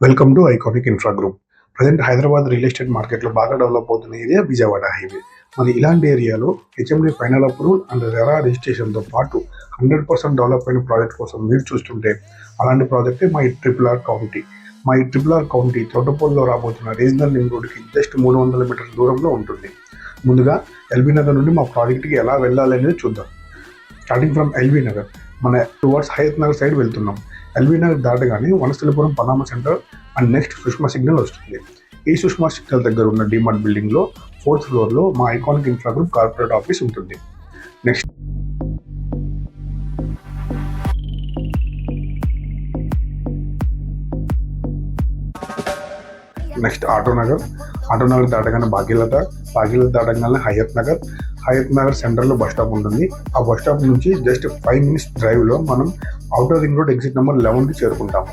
Welcome to iconic infra group present Hyderabad real estate మార్కెట్లో బాగా develop అవుతున్న area Vijayawada highway మరి ఇలాంటి ఏరియాలో HMD final approval and RERA రిజిస్ట్రేషన్తో పాటు హండ్రెడ్ పర్సెంట్ డెవలప్ అయిన ప్రాజెక్ట్ కోసం మీరు చూస్తుంటే అలాంటి ప్రాజెక్టే మా ఈ ట్రిపుల్ ఆర్ కౌంటీ మా ఈ ట్రిపుల్ ఆర్ కౌంటీ తోటపల్లిలో రాబోతున్న రీజనల్ లింక్ రోడ్కి జస్ట్ మూడు వందల మీటర్ల దూరంలో ఉంటుంది. ముందుగా ఎల్బీ నగర్ నుండి మా ప్రాజెక్ట్కి ఎలా వెళ్ళాలి అనేది చూద్దాం స్టార్టింగ్ ఫ్రమ్ ఎల్బీ నగర్ మన టువర్డ్స్ హయత్ నగర్ సైడ్ వెళ్తున్నాం. ఎల్బీ నగర్ దాటగానే Vanasthalipuram Panama centre and next Sushma signal వస్తుంది. ఈ సుష్మా సిగ్నల్ దగ్గర ఉన్న డిమార్ట్ బిల్డింగ్లో ఫోర్త్ ఫ్లోర్లో మా iconic infra group corporate office ఉంటుంది. నెక్స్ట్ నెక్స్ట్ ఆటో నగర్ దాటగానే భాగ్యలత భాగ్యలత దాటగానే హయత్ నగర్. హయత్ నగర్ సెంటర్లో బస్ స్టాప్ ఉంటుంది. ఆ బస్ స్టాప్ నుంచి జస్ట్ ఫైవ్ మినిట్స్ డ్రైవ్లో మనం outer ring road exit number లెవెన్కి చేరుకుంటాము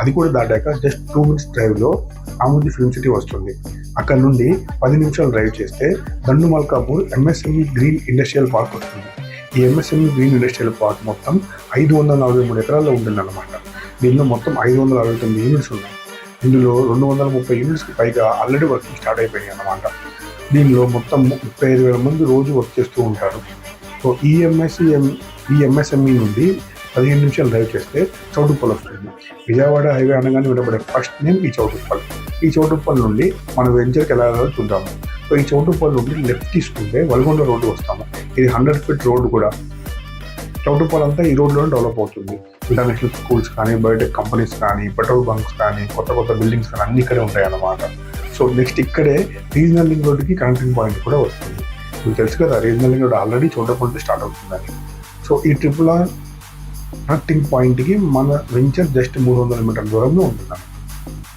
అది కూడా దాటాక జస్ట్ టూ మినిట్స్ డ్రైవ్లో ఆముది ఫిల్మ్ సిటీ వస్తుంది. అక్కడ నుండి పది నిమిషాలు డ్రైవ్ చేస్తే Dandu Malkapur MSME green industrial park వస్తుంది. ఈ ఎంఎస్ఎంఈ గ్రీన్ ఇండస్ట్రియల్ పార్క్ మొత్తం ఐదు వందల నలభై మూడు ఎకరాల్లో ఉంటుంది అనమాట దీనిలో మొత్తం ఐదు వందల అరవై తొమ్మిది యూనిట్స్ ఉన్నాయి. ఇందులో రెండు వందల ముప్పై యూనిట్స్కి పైగా ఆల్రెడీ వర్కింగ్ స్టార్ట్ అయిపోయాయి అన్నమాట. దీనిలో మొత్తం ముప్పై ఐదు వేల మంది రోజు వర్క్ చేస్తూ ఉంటారు. సో ఈఎంఎస్ఈఎం ఈఎంఎస్ఎంఈ నుండి పదిహేను నిమిషాలు డ్రైవ్ చేస్తే చౌటుప్పల్ వస్తుంది. విజయవాడ హైవే అనగానే వినబడే ఫస్ట్ నేమ్ ఈ చౌటుప్పల్ ఈ చౌటుప్పల్ నుండి మనం వెంచర్కి వెళ్ళాలో చూద్దాము. సో ఈ చౌటుప్పల్ నుండి లెఫ్ట్ తీసుకుంటే వల్గొండ రోడ్డు వస్తాము. ఇది హండ్రెడ్ ఫీట్ రోడ్డు కూడా. చౌటుప్పల్ అంతా ఈ రోడ్లోనే డెవలప్ అవుతుంది. ఇంటర్నేషనల్ స్కూల్స్ కానీ బయోటెక్ కంపెనీస్ కానీ పెట్రోల్ బంక్స్ కానీ కొత్త కొత్త బిల్డింగ్స్ కానీ అన్ని ఇక్కడే ఉంటాయి అన్నమాట సో నెక్స్ట్ ఇక్కడే రీజనల్ లింక్ రోడ్కి కనెక్టింగ్ పాయింట్ కూడా వస్తుంది. మీకు తెలుసు కదా regional link road already Chotapalli start అవుతుందని. సో ఈ ట్రిపుల్ ఆర్ కనెక్టింగ్ పాయింట్కి మన వెంచర్ జస్ట్ మూడు వందల మీటర్ల దూరంలో ఉంటుంది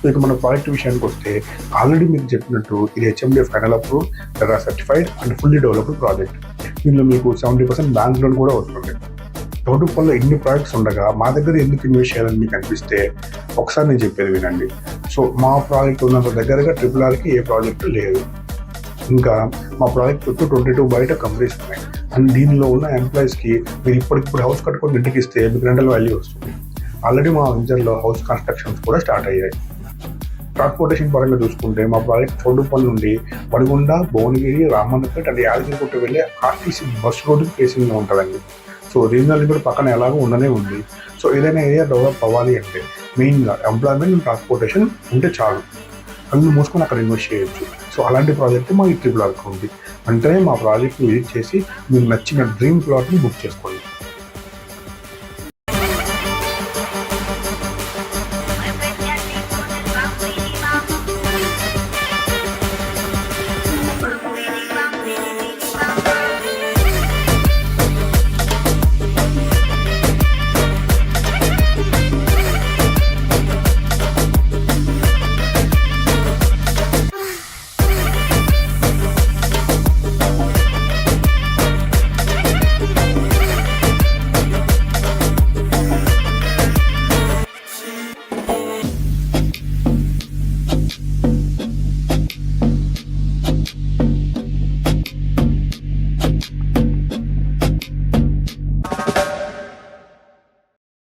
ఇక మన ప్రాజెక్ట్ విషయానికి వస్తే ఆల్రెడీ మీకు చెప్పినట్టు ఇది HMD final approve certified and fully developed project దీనిలో మీకు సెవెంటీ పర్సెంట్ బ్యాంక్ లోన్ కూడా వస్తుంది. తోటపల్లిలో ఎన్ని ప్రాజెక్ట్స్ ఉండగా మా దగ్గర ఎందుకు ఇన్వెస్ట్ చేయాలని మీకు అనిపిస్తే ఒకసారి నేను చెప్పేది వినండి. సో మా ప్రాజెక్ట్ ఉన్నంత దగ్గరగా ట్రిపుల్ ఆర్కి ఏ ప్రాజెక్టు లేదు. ఇంకా మా ప్రాజెక్ట్ చుట్టూ ట్వంటీ టూ బయట కంపెనీస్ ఉన్నాయి. అండ్ దీనిలో ఉన్న ఎంప్లాయీస్కి మీరు ఇప్పటికిప్పుడు హౌస్ కట్టుకొని ఇంటికి ఇస్తే మీకు రెండల వాల్యూ వస్తుంది. ఆల్రెడీ మా వెంచర్లో హౌస్ కన్స్ట్రక్షన్స్ కూడా స్టార్ట్ అయ్యాయి. ట్రాన్స్పోర్టేషన్ పరంగా చూసుకుంటే మా ప్రాజెక్ట్ చోటుపల్లి నుండి వడిగొండ భువనగిరి రామన్నపేట అండ్ యాదగిరిగుట్ట వెళ్ళే ఆర్టీసీ బస్ రోడ్డు ఫేసింగ్లో ఉంటుందండి. సో రీజనల్ కూడా పక్కన ఎలాగో ఉండనే ఉంది. సో ఏదైనా ఏరియా డెవలప్ అవ్వాలి అంటే మెయిన్గా ఎంప్లాయ్మెంట్ ట్రాన్స్పోర్టేషన్ ఉంటే చాలు. అన్ని మూసుకొని అక్కడ ఇన్వెస్ట్ చేయొచ్చు. సో అలాంటి ప్రాజెక్ట్ మా ఈ ట్రిపుల్ ఉంది. అంటే మా ప్రాజెక్ట్ని విజిట్ చేసి మీకు నచ్చిన డ్రీమ్ ప్లాట్ని బుక్ చేసుకోండి.